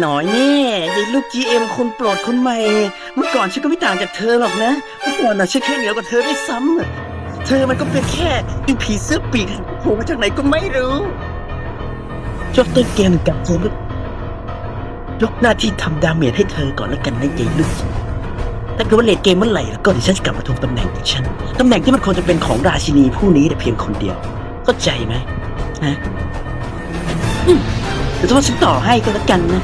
หน่อยแน่ยายลูก GM คนโปรดคนใหม่ เมื่อก่อนฉันก็ไม่ต่างจากเธอหรอกนะเมื่อก่อนน่ะฉันแค่เหนียวกว่าเธอได้วยซ้ำอะเธอมันก็เป็นแค่ไอ้ผีเสื้อปีกโผล่มาจากไหนก็ไม่รู้ยกต้นเกมกับเธอลูกยกหน้าที่ทำดาเมจให้เธอก่อนแล้วกันนะยายลูก ถ้าเกิดว่าเลดเกมเมื่อไหร่แล้วก็เดี๋ยวฉันจะกลับมาทวงตำแหน่งของฉันตำแหน่งที่มันควรจะเป็นของราชินีผู้นี้แต่เพียงคนเดียวเข้าใจไหมฮะอืมเดี๋ยวจะว่าฉันต่อให้ก็แล้วกันนะ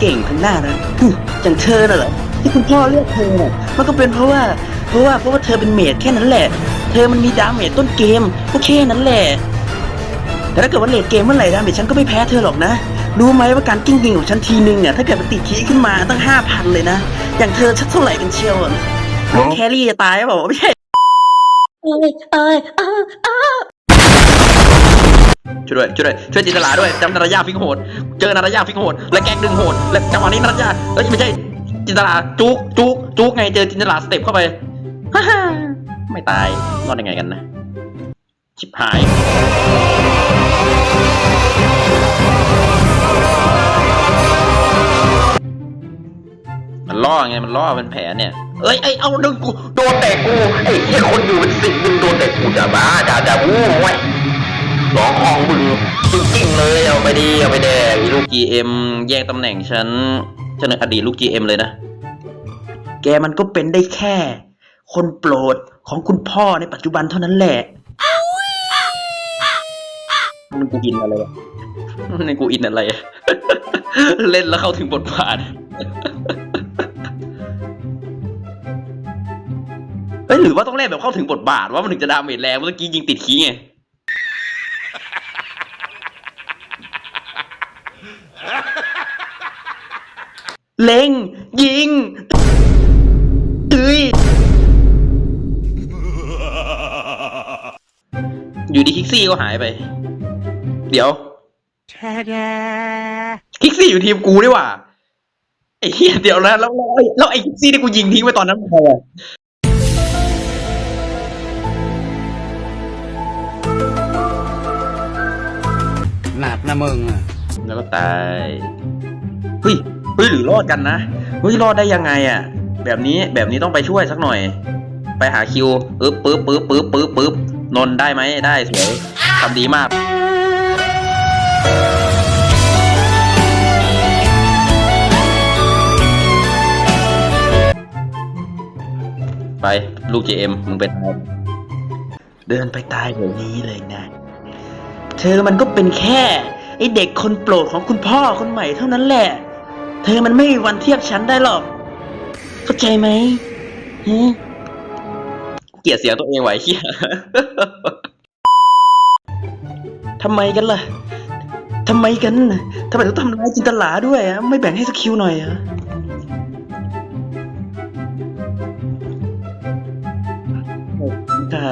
เก่งทั้งหน้านะอืมอย่างเธอน่ะเหรอที่คุณพ่อเลือกเธอน่ะมันก็เป็นเพราะว่า เพราะว่าเพราะว่าเธอเป็นเมดแค่นั้นแหละ เธอมันมีดาเมจต้นเกมก็แค่นั้นแหละแต่ถ้าเกิดว่าเลดเกมเมื่อไหร่ดาเมจฉันก็ไม่แพ้เธอหรอกนะรู้ไหมว่าการกิ้งยิงของฉันทีนึงเนี่ยถ้าเกิดมันติดคีย์ขึ้นมาตั้งห้าพันเลยนะอย่างเธอชักเท่าไหร่กันเชียวอะแครี่จะตายหรือเปล่าไม่ใช่เอ้ยเอ้ยอ้าอ้า ช่วยด้วยช่วยด้วยช่วยจินตลาด้วยจำนารยาฟิกโหด เจอนารยาฟิกโหด และแกงดึงโหด และจังหวะนี้นารยาเอ้ยไม่ใช่ จินตลาจุกจุกจุกไงเจอจินตลาสเต็ปเข้าไปฮ่าฮ่าไม่ตายรอดยังไงกันนะชิบหายมันล่อไงมันล่อเป็นแผลเนี่ย เอ้ยเอ้ยเอาโดนกูโดนแต่กูไอ้เหี้ยคนอยู่เป็นสิบมึงโดนแต่กูจะบ้าจะจะวู้ไว้ ยร้องของมึงจริงๆเลยเอาไปดีเอาไปแดกลูก GM แยกตำแหน่งฉันฉันอดีตลูก GM เลยนะ แกมันก็เป็นได้แค่ คนโปรดของคุณพ่อในปัจจุบันเท่านั้นแหละมันกูอินอะไรอะในกูอินอะไรอะเล่นแล้วเข้าถึงบทบาทเอ้ยหรือว่าต้องเล่นแบบเข้าถึงบทบาทว่ามันถึงจะดาเมจแรงเมื่อกี้ยิงติดขี้ไง เล็ง ยิงเฮ้ยอยู่ดีคิกซี่ก็หายไป เดี๋ยวคิกซี่อยู่ทีมกูนี่หว่าไอ้เหี้ยเดี๋ยวนะแล้วแล้วไอ้แล้วไอ้คิกซี่ที่กูยิงทิ้งไปตอนนั้นมันใครอะหนักนะมึงอะแล้วก็ตายเฮ้ย เฮ้ยหรือรอดกันนะเฮ้ยรอดได้ยังไงอะแบบนี้แบบนี้ต้องไปช่วยสักหน่อย ไปหาคิวปึ๊บปึ๊บปึ๊บปึ๊บปึ๊บปึ๊บนนได้ไหมได้สวยทำดีมากไปลูก JM มึงเป็นอะไรเดินไปตายเดี๋ยวนี้เลยนะ เธอมันก็เป็นแค่ไอเด็กคนโปรดของคุณพ่อคนใหม่เท่านั้นแหละ เธอมันไม่มีวันเทียบฉันได้หรอก เข้าใจไหมฮะเกลียดเสียงตัวเองไหวเฮียทำไมกันล่ะ ทำไมกันทำไมต้องทำร้ายจินตลาด้วยอะไม่แบ่งให้สกคิวหน่อยอะ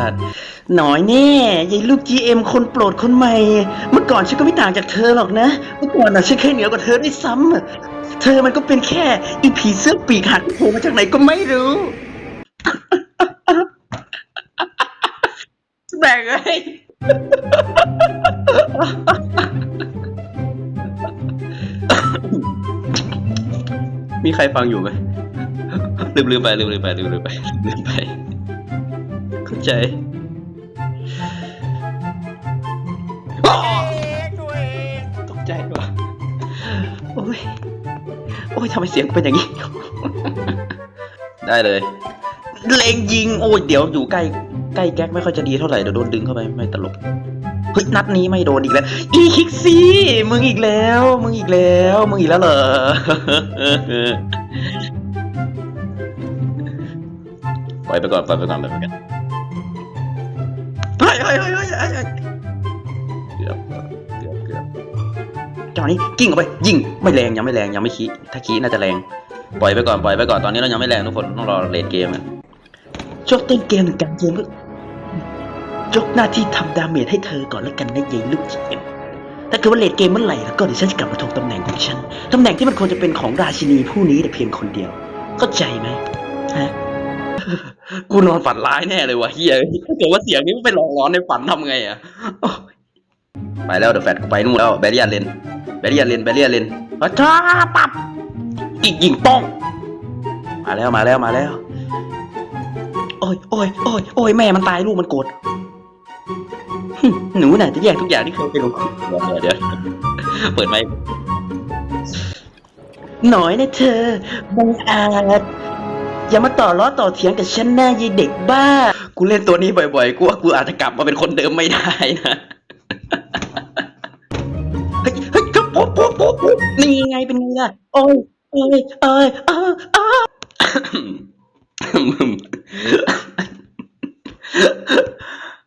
าดหน่อยแน่ยายลูก GM คนโปรดคนใหม่ เมื่อก่อนฉันก็ไม่ต่างจากเธอหรอกนะ เมื่อก่อนน่ะฉันแค่เหนียวกว่าเธอด้วยซ้ำอะเธอมันก็เป็นแค่อีผีเสื้อปีกหักโผล่มาจากไหนก็ไม่รู้ แบ่งไง มีใครฟังอยู่ไหมลืมลืมไปลืมลืมไปลืมลืมไปลืมไป เข้าใจอ้อตกใจว่ะโอ้ย โอ้ยทำไมเสียงเป็นอย่างนี้ ได้เลย เลงยิง โอ้ย เดี๋ยวอยู่ใกล้ ใกล้แก๊กไม่ค่อยจะดีเท่าไหร่ เดี๋ยวโดนดึงเข้าไป ไม่ตลก เฮ้ย นัดนี้ไม่โดนอีกแล้ว อีคิกซี่ มึงอีกแล้ว มึงอีกแล้ว มึงอีกแล้วเหรอ ปล่อยไปก่อนปล่อยไปก่อนปล่อยไปก่อน เฮ้ยเฮ้ยเฮ้ยเฮ้ยเกือบเกือบเกือบจังหวะนี้กิ้งออกไป ยิงไม่แรงยังไม่แรงยังไม่ขี้ถ้าขี้น่าจะแรง ปล่อยไปก่อนปล่อยไปก่อนตอนนี้เรายังไม่แรงทุกคนต้องรอเลดเกมอะยกต้นเกมหรือการเกมก็ยกหน้าที่ทำดาเมจให้เธอก่อนแล้วกันนะยายลูกเกมถ้าเกิดว่าเลดเกมเมื่อไหร่แล้วก็เดี๋ยวฉันจะกลับมาทวงตำแหน่งของฉันตำแหน่งที่มันควรจะเป็นของราชินีผู้นี้แต่เพียงคนเดียวเข้าใจไหมฮะ กูนอนฝันร้ายแน่เลยวะเฮียถ้าเกิดว่าเสียงนี้มันไปหลอกหลอนในฝันทำไงอะไปแล้วเดอะแฟตกูไปนู่นแล้วแบรียเลนแบรียเลนแบรียเลนอาจ้าปับอีกยิงป้อง มาแล้วมาแล้วมาแล้ว โอ้ยโอ้ยโอ้ยโอ้ยแม่มันตายลูกมันโกรธหนูน่ะจะแยกทุกอย่างที่เคยไปลงเดี๋ยวเดี๋ยวเปิดไหมหน่อยนะเธอบังอาจ อย่ามาต่อล้อต่อเถียงกับฉันนะยายเด็กบ้า กูเล่นตัวนี้บ่อยๆ กูว่ากูอาจจะกลับมาเป็นคนเดิมไม่ได้นะ เฮ้ยเฮ้ยปุ๊บปุ๊บปุ๊บปุ๊บปุ๊บนี่ไงเป็นไงล่ะโอ้ยโอ้ยโอ้ยอ้าอ้า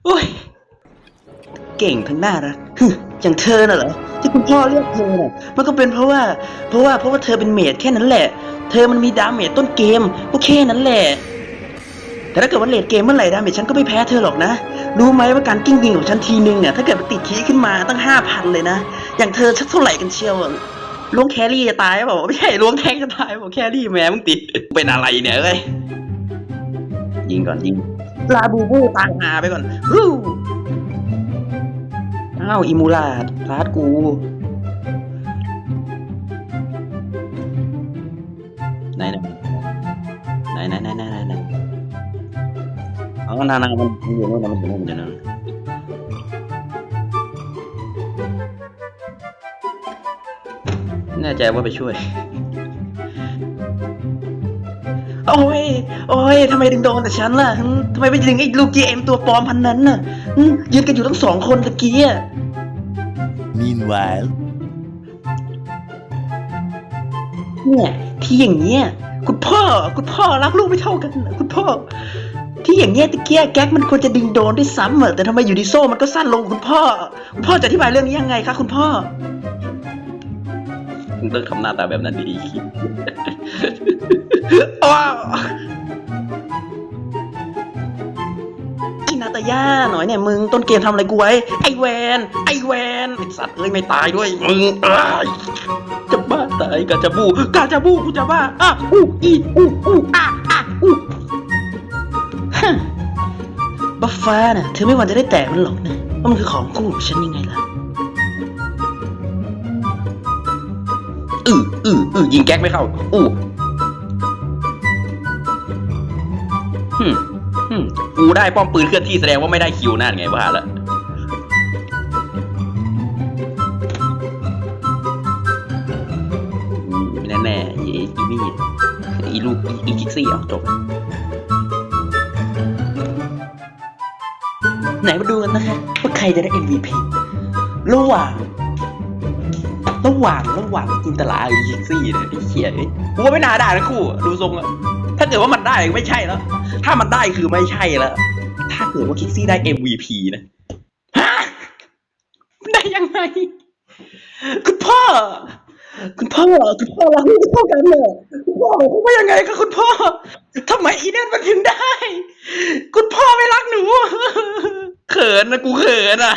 โอ้ย เก่งทั้งน่ารักฮึอย่างเธอน่ะเหรอ ที่คุณพ่อเรียกเธอน่ะมันก็เป็นเพราะว่า เพราะว่าเพราะว่าเธอเป็นเมดแค่นั้นแหละ เธอมันมีดาเมจต้นเกมก็แค่นั้นแหละ แต่ถ้าเกิดว่าเลดเกมเมื่อไหร่ดาเมจฉันก็ไม่แพ้เธอหรอกนะ รู้ไหมว่าการกิ้งยิงของฉันทีนึงเนี่ยถ้าเกิดมันติดคีขึ้นมาตั้งห้าพันเลยนะ อย่างเธอชักเท่าไหร่กันเชียวล้วงแครี่จะตายเปล่าไม่ใช่ล้วงแทงจะตายเปล่าแครี่แม่มึงติดเป็นอะไรเนี่ยเอ้ยยิงก่อนยิงลาบูบูตายหาไปก่อนฮู้ อ้าอิมูลาดลาดกู ไหนไหนไหนไหนไหนไหนไหนเอานานามันอยู่นู่นมันอยู่นู่นมันอนู่นแน่ใจว่าไปช่วย โอ้ย โอ้ยทำไมถึงโดนแต่ฉันล่ะหึทำไมไปถึงไอ้ลูก GM ตัวปลอมพันนั้นน่ะหึยืนกันอยู่ทั้งสองคนตะกี้อะ Meanwhile เนี่ยที่อย่างเงี้ยคุณพ่อคุณพ่อรักลูกไม่เท่ากันนะคุณพ่อ ที่อย่างเงี้ยตะเกียแก๊กมันควรจะดึงโดนด้วยซ้ำอะแต่ทำไมอยู่ดีโซ่มันก็สั้นลงคุณพ่อคุณพ่อจะอธิบายเรื่องนี้ยังไงคะคุณพ่อ มึงเลิกทำหน้าตาแบบนั้นดี ว้าวไอ้นาตาย่าหน่อยเนี่ยมึงต้นเกมทำอะไรกูไว้ ไอแวน ไอแวนๆไอ้สัตว์เอ้ยไม่ตายด้วยมึงเอ้ยจะบ้าตายกาจะบูกาจะบูกูจะบ้าอะอู้อีอู้อู้อะอะอู้ฮะบัฟฟ้าน่ะเธอไม่วันจะได้แตะมันหรอกนะว่ามันคือของคู่ของฉันยังไงล่ะอืออืออือยิงแก๊กไม่เข้าอู้ กูได้ป้อมปืนเคลื่อนที่แสดงว่าไม่ได้คิวนั่นไงว่าละอืมแน่ๆอีอีมี่อีลูกอีอีคิกซี่เอาจบ ไหนมาดูกันนะฮะว่าใครจะได้ MVP ระหว่างระหว่างระหว่างจินตลาอ้คิกซี่เนี่ยไอ้เขียไอ้กูว่าไม่น่าด้ทั้งคู่ดูทรงอะ เกิดว่ามันได้ไม่ใช่แล้ว ถ้ามันได้คือไม่ใช่แล้ว ถ้าเกิดว่าคิกซี่ได้ MVP นะฮะได้ยังไง คุณพ่อ คุณพ่อคุณพ่อรักลูกเท่ากันเลยคุณพ่อคุณว่ายังไงคะคุณพ่อทำไมอีเดนมันถึงได้ คุณพ่อไม่รักหนู เขินนะกูเขินอะ